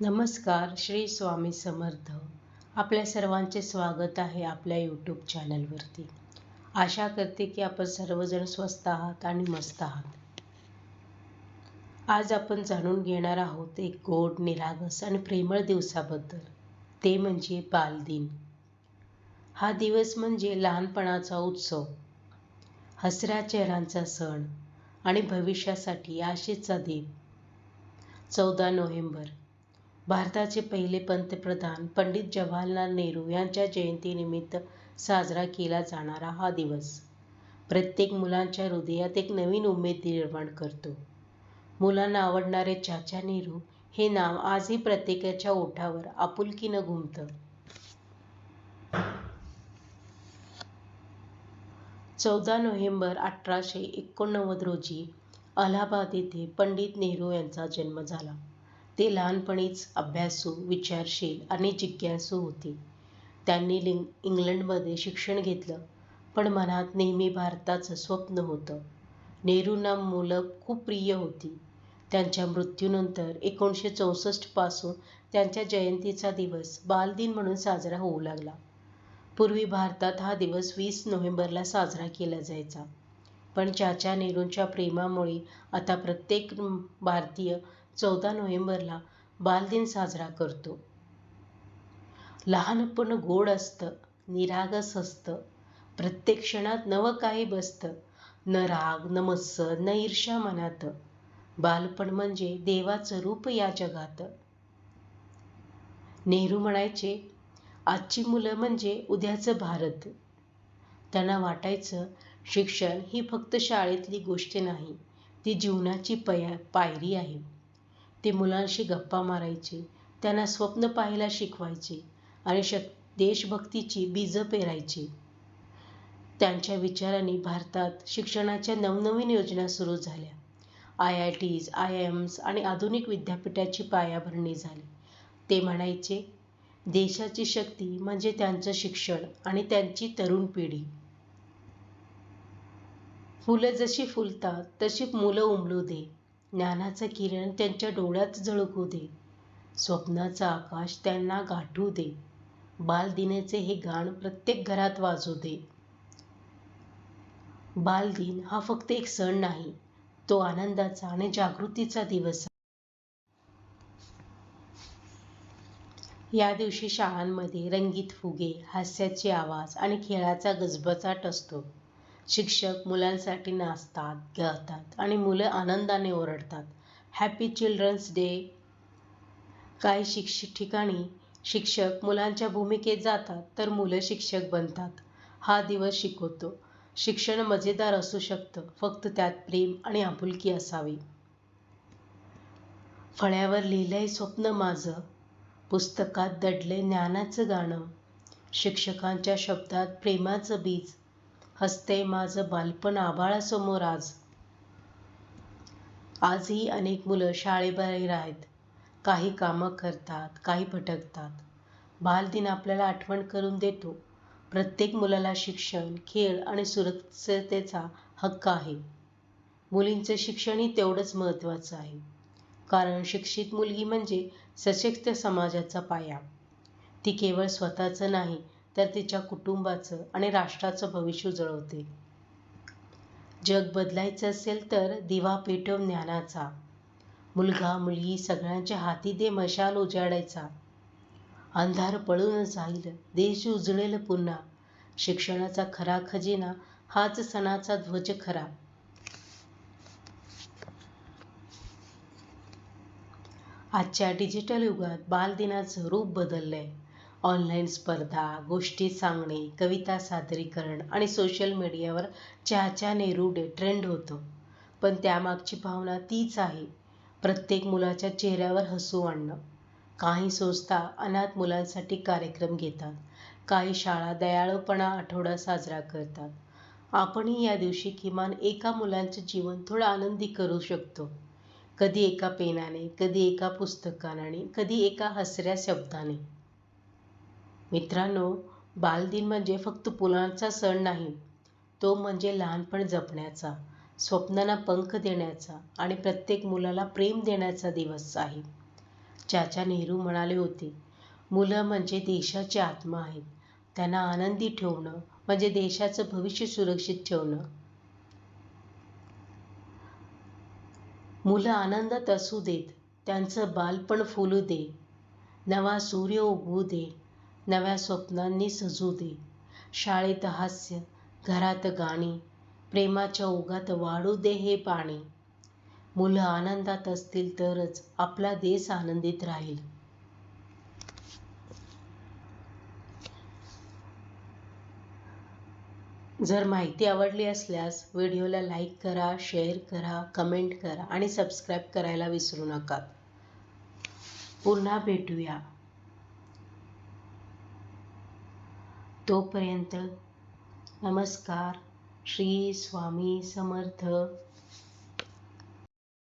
नमस्कार श्री स्वामी समर्थ. आपल्या सर्वांचे स्वागत आहे आपल्या यूट्यूब चॅनलवरती आशा करते की आपण सर्वजण स्वस्त आहात आणि मस्त आहात. आज आपण जाणून घेणार आहोत एक गोड निरागस आणि प्रेमळ दिवसाबद्दल. ते म्हणजे बालदिन. हा दिवस म्हणजे लहानपणाचा उत्सव. हसऱ्या चेहऱ्यांचा सण आणि भविष्यासाठी आशेचा दीप चौदा नोव्हेंबर. भारताचे पहिले पंतप्रधान पंडित जवाहरलाल नेहरू यांच्या जयंतीनिमित्त साजरा केला जाणारा हा दिवस. प्रत्येक मुलांच्या हृदयात एक नवीन उमेद निर्माण करतो. मुलांना आवडणारे चाचा नेहरू हे नाव आजही प्रत्येकाच्या ओठावर आपुलकीनं घुमतं. चौदा नोव्हेंबर अठराशे एकोणनव्वद रोजी अलाहाबाद येथे पंडित नेहरू यांचा जन्म झाला. ते लहानपणीच अभ्यासू विचारशील आणि जिज्ञासू होती. त्यांनी लिंग इंग्लंडमध्ये शिक्षण घेतलं पण मनात नेहमी भारताचं स्वप्न होतं. नेहरूंना मुलं खूप प्रिय होती. त्यांच्या मृत्यूनंतर एकोणीसशे चौसष्टपासून त्यांच्या जयंतीचा दिवस बालदिन म्हणून साजरा होऊ लागला. पूर्वी भारतात हा दिवस वीस नोव्हेंबरला साजरा केला जायचा. पण चाचा नेहरूंच्या प्रेमामुळे आता प्रत्येक भारतीय चौदा नोव्हेंबरला बालदिन साजरा करतो. लहानपण गोड असतं निरागस असतं प्रत्येक क्षणात नवं काही बसतं न राग न मत्सर न ईर्ष्या मनात. बालपण म्हणजे देवाचं रूप या जगात. नेहरू म्हणायचे आजची मुलं म्हणजे उद्याचं भारत. त्यांना वाटायचं शिक्षण ही फक्त शाळेतली गोष्ट नाही ती जीवनाची पया पायरी आहे. ते मुलांशी गप्पा मारायचे त्यांना स्वप्न पाहायला शिकवायचे आणि शक देशभक्तीची बीजं पेरायची. त्यांच्या विचारांनी भारतात शिक्षणाच्या नवनवीन योजना सुरू झाल्या. I I Ts I I Ms आणि आधुनिक विद्यापीठाची पायाभरणी झाली. ते म्हणायचे देशाची शक्ती म्हणजे त्यांचं शिक्षण आणि त्यांची तरुण पिढी. फुलं जशी फुलतात तशी मुलं उमलू दे. ज्ञानाचं किरण त्यांच्या डोळ्यात झळकू दे. स्वप्नाचं आकाश त्यांना गाठू दे. बालदिनाचे हे गाण प्रत्येक घरात वाजू दे. बालदिन हा फक्त एक सण नाही तो आनंदाचा आणि जागृतीचा दिवस या दिवशी शाळांमध्ये रंगीत फुगे हास्याचे आवाज आणि खेळाचा गजबजाट असतो. शिक्षक मुलांसाठी नाचतात गातात आणि मुलं आनंदाने ओरडतात. हॅपी चिल्ड्रन्स डे काही शिक्ष ठिकाणी शिक्षक मुलांच्या भूमिकेत जातात तर मुलं शिक्षक बनतात. हा दिवस शिकवतो. शिक्षण मजेदार असू शकतं फक्त त्यात प्रेम आणि आपुलकी असावी. फळ्यावर लिहिलंय स्वप्न माझं पुस्तकात दडले ज्ञानाचं गाणं. शिक्षकांच्या शब्दात प्रेमाचं बीज हसते माझं बालपण आभाळासमोर आज. आजही अनेक मुलं शाळेबाहेर आहेत. काही कामं करतात काही भटकतात. बालदिन आपल्याला आठवण करून देतो. प्रत्येक मुलाला शिक्षण खेळ आणि सुरक्षिततेचा हक्क आहे. मुलींचं शिक्षणही तेवढंच महत्त्वाचं आहे. कारण शिक्षित मुलगी म्हणजे सशक्त समाजाचा पाया. ती केवळ स्वतःचं नाही तर तिच्या कुटुंबाचं आणि राष्ट्राचं भविष्य उजळवते जग बदलायचं असेल तर दिवा पेटव ज्ञानाचा. मुलगा मुलगी सगळ्यांच्या हाती दे मशाल उजाडायचा. अंधार पळून जाईल देश उजळेल पुन्हा. शिक्षणाचा खरा खजिना हाच सणाचा ध्वज खरा. आजच्या डिजिटल युगात बालदिनाचं रूप बदललंय. ऑनलाईन स्पर्धा गोष्टी सांगणे कविता सादरीकरण आणि सोशल मीडियावर चहाच्या नेहरू डे ट्रेंड होतं. पण त्यामागची भावना तीच आहे. प्रत्येक मुलाच्या चेहऱ्यावर हसू आणणं. काही संस्था अनाथ मुलांसाठी कार्यक्रम घेतात. काही शाळा दयाळूपणा आठवडा साजरा करतात. आपणही या दिवशी किमान एका मुलांचं जीवन थोडं आनंदी करू शकतो. कधी एका पेनाने कधी एका पुस्तकाने कधी एका हसऱ्या शब्दाने. मित्रांनो बालदिन म्हणजे फक्त मुलांचा सण नाही तो म्हणजे लहानपण जपण्याचा स्वप्नांना पंख देण्याचा आणि प्रत्येक मुलाला प्रेम देण्याचा दिवस आहे. चाचा नेहरू म्हणाले होते मुलं म्हणजे देशाचे आत्मा आहेत. त्यांना आनंदी ठेवणं म्हणजे देशाचं भविष्य सुरक्षित ठेवणं. मुलं आनंदात असू देत त्यांचं बालपण फुलू दे. नवा सूर्य उगवू दे. नव्या स्वप्नांनी सजू दे. शाळेत हास्य घरात गाणी प्रेमाच्या ओघात वाढू दे हे पाणी. मुलं आनंदात असतील तरच आपला देश आनंदित राहील. जर माहिती आवडली असल्यास व्हिडिओला लाईक करा शेअर करा कमेंट करा आणि सबस्क्राईब करायला विसरू नका. पुन्हा भेटूया. तोपर्यंत नमस्कार. श्री स्वामी समर्थ.